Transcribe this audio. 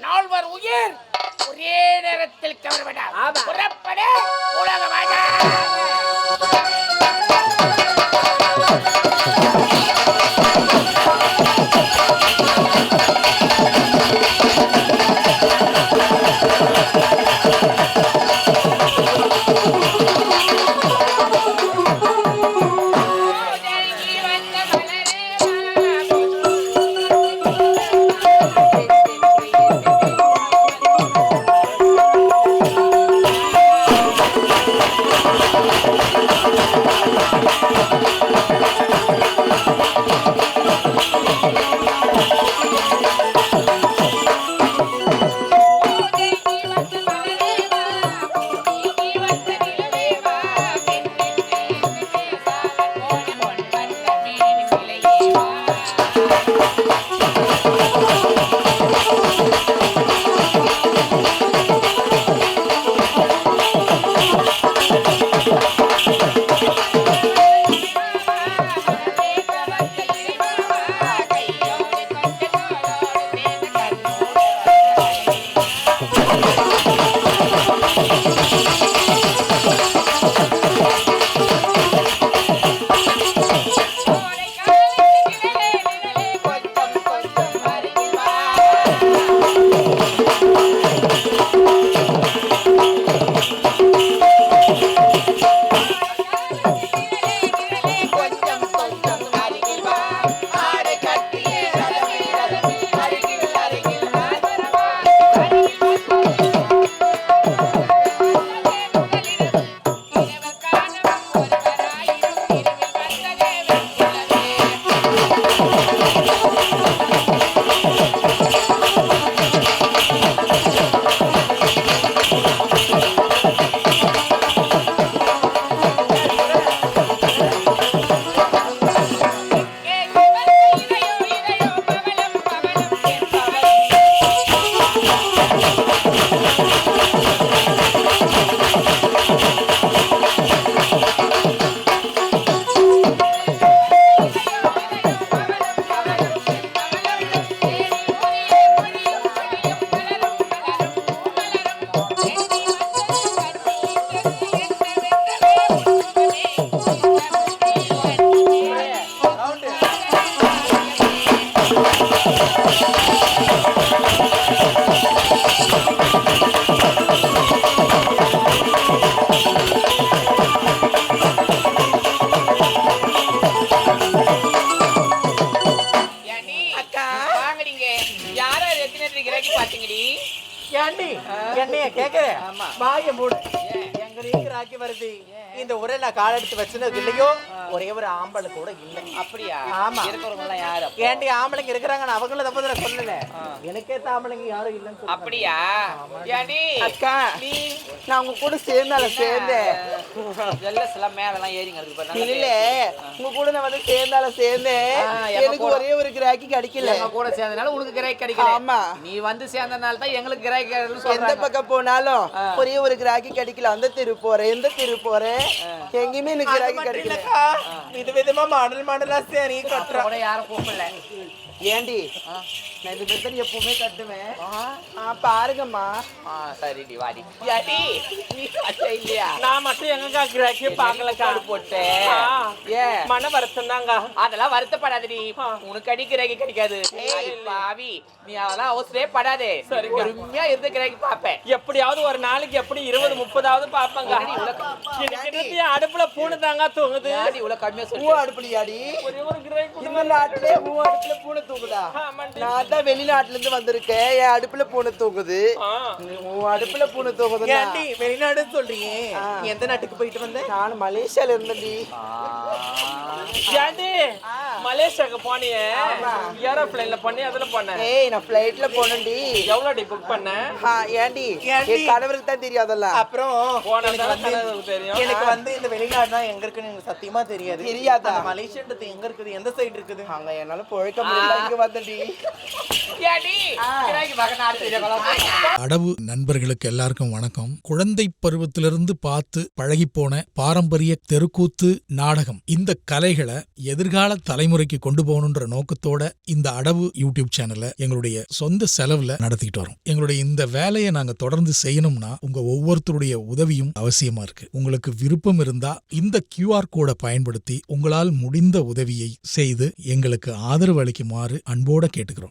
நால்வர் உயிர். ஒரே நேரத்தில் கவர்விடார் என்னைய கேக்குற. வாய மூடு. ராக்கி வருது. இந்த ஊரை நான் கால் எடுத்து வச்சுனது இல்லையோ? ஒரே ஒரு ஆம்பளை கூட இல்லை. அப்படியா? ஆமா. இருக்கிறவங்க எல்லாம் யாரு? ஏண்டி ஆம்பளைங்க இருக்கிறாங்க? நான் அவங்கள தப்பு நான் சொல்லல எனக்கேத்த ஆம்பளைங்க யாரும் இல்லைன்னு. அப்படியா? ஏண்டி? அக்கா நான் உங்க கூட சேர்ந்தால சேர்ந்தேன். எல்லாம் மேலெல்லாம் ஏறிங்க இருக்கு பாரு. இல்ல. உங்க கூட நான் வந்து சேர்ந்தால சேர்ந்தேன். எனக்கு ஒரே ஒரு கிராக்கி கிடைக்கல. எங்க கூட சேர்ந்தனால உனக்கு கிராக்கி கிடைக்கல. ஆமா. நீ வந்து சேர்ந்தனால தான் எங்களுக்கு கிராக்கி எந்த பக்கம் போனாலும். ஒரே ஒரு கிராக்கி கிடைக்கல. அந்த தெரு போறேன் எந்த தெரு போறேன் எங்கேயுமே எனக்கு கிராக்கி கிடைக்கல வித விதமா மாடல் மாடலா சரி அப்புறம் கூட யாரும் கூப்பிடல. ஏண்டி? நான் இது மாதிரி எப்பவுமே கட்டுவேன். ஆ, பாருங்கம்மா. ஆ சரிடி வாடி. ஏடி நீ கட்ட இல்லையா? நான் மட்டும் எங்கக்கா கிராக்கி பார்க்கலக்கா. காடு போட்டு? ஆ. ஏன்? மன வருத்தம் தாங்க அதெல்லாம் வருத்தப்படாதடி. ஆ. உனக்கு அடி கிராக்கி கிடைக்காது பாவி. நீ அதெல்லாம் அவசரமே படாதே. பொறுமையா இருந்து கிராக்கி பாப்பேன். எப்படியாவது ஒரு நாளைக்கு எப்படி இருபது முப்பதாவது பாப்பங்க. அடுப்புல பூனை தாங்க தூங்குது இவ்வளவு கம்மியா பூ சொல்லி அடுப்புலையாடி? இந்த நாட்டிலே அடுப்புல பூனை தூங்குதா. நான் தான் வெளிநாட்டுல இருந்து வந்திருக்கேன். என் அடுப்புல பூனை தூங்குது. உன் அடுப்புல பூனை தூங்குது ஏண்டி வெளிநாடு சொல்றீங்க. எந்த நாட்டுக்கு போயிட்டு வந்த? நான் மலேசியால இருந்தேன்டி. ஏண்டி மலேசியாக்கு போனியே. ஏரோப்ளேன்ல பண்ணி அதுல பண்ண ஏய் நான் ஃப்ளைட்ல போனேன்டி. எவ்வளோடி புக் பண்ண ஆ, ஏன்டி? என் கணவருக்கு தான் தெரியும் அதெல்லாம். அப்புறம் போனா எனக்கு வந்து கனவுக்கு தெரியும். எனக்கு வந்து இந்த வெளிநாடுனா எங்க இருக்குன்னு எனக்கு சத்தியமா தெரியாது. தெரியாதா? மலேசியன்றது எங்க இருக்குது? எந்த சைடு இருக்குது? அங்க என்னால பொழைக்க முடியல. இங்க தெரியும் அடவு நண்பர்களுக்கு எல்லாருக்கும் வணக்கம். குழந்தை பருவத்திலிருந்து பார்த்து பழகிப்போன பாரம்பரிய தெருக்கூத்து நாடகம். இந்த கலைகளை எதிர்கால தலைமுறைக்கு கொண்டு போகணுன்ற நோக்கத்தோட இந்த அடவு யூடியூப் சேனலை எங்களுடைய சொந்த செலவுல நடத்திக்கிட்டு வரோம். எங்களுடைய இந்த வேலையை நாங்க தொடர்ந்து செய்யணும்னா உங்க ஒவ்வொருத்தருடைய உதவியும் அவசியமா இருக்கு. உங்களுக்கு விருப்பம் இருந்தா இந்த கியூஆர் கோடை பயன்படுத்தி உங்களால் முடிந்த உதவியை செய்து எங்களுக்கு ஆதரவு அளிக்குமாறு அன்போட கேட்டுக்கிறோம்.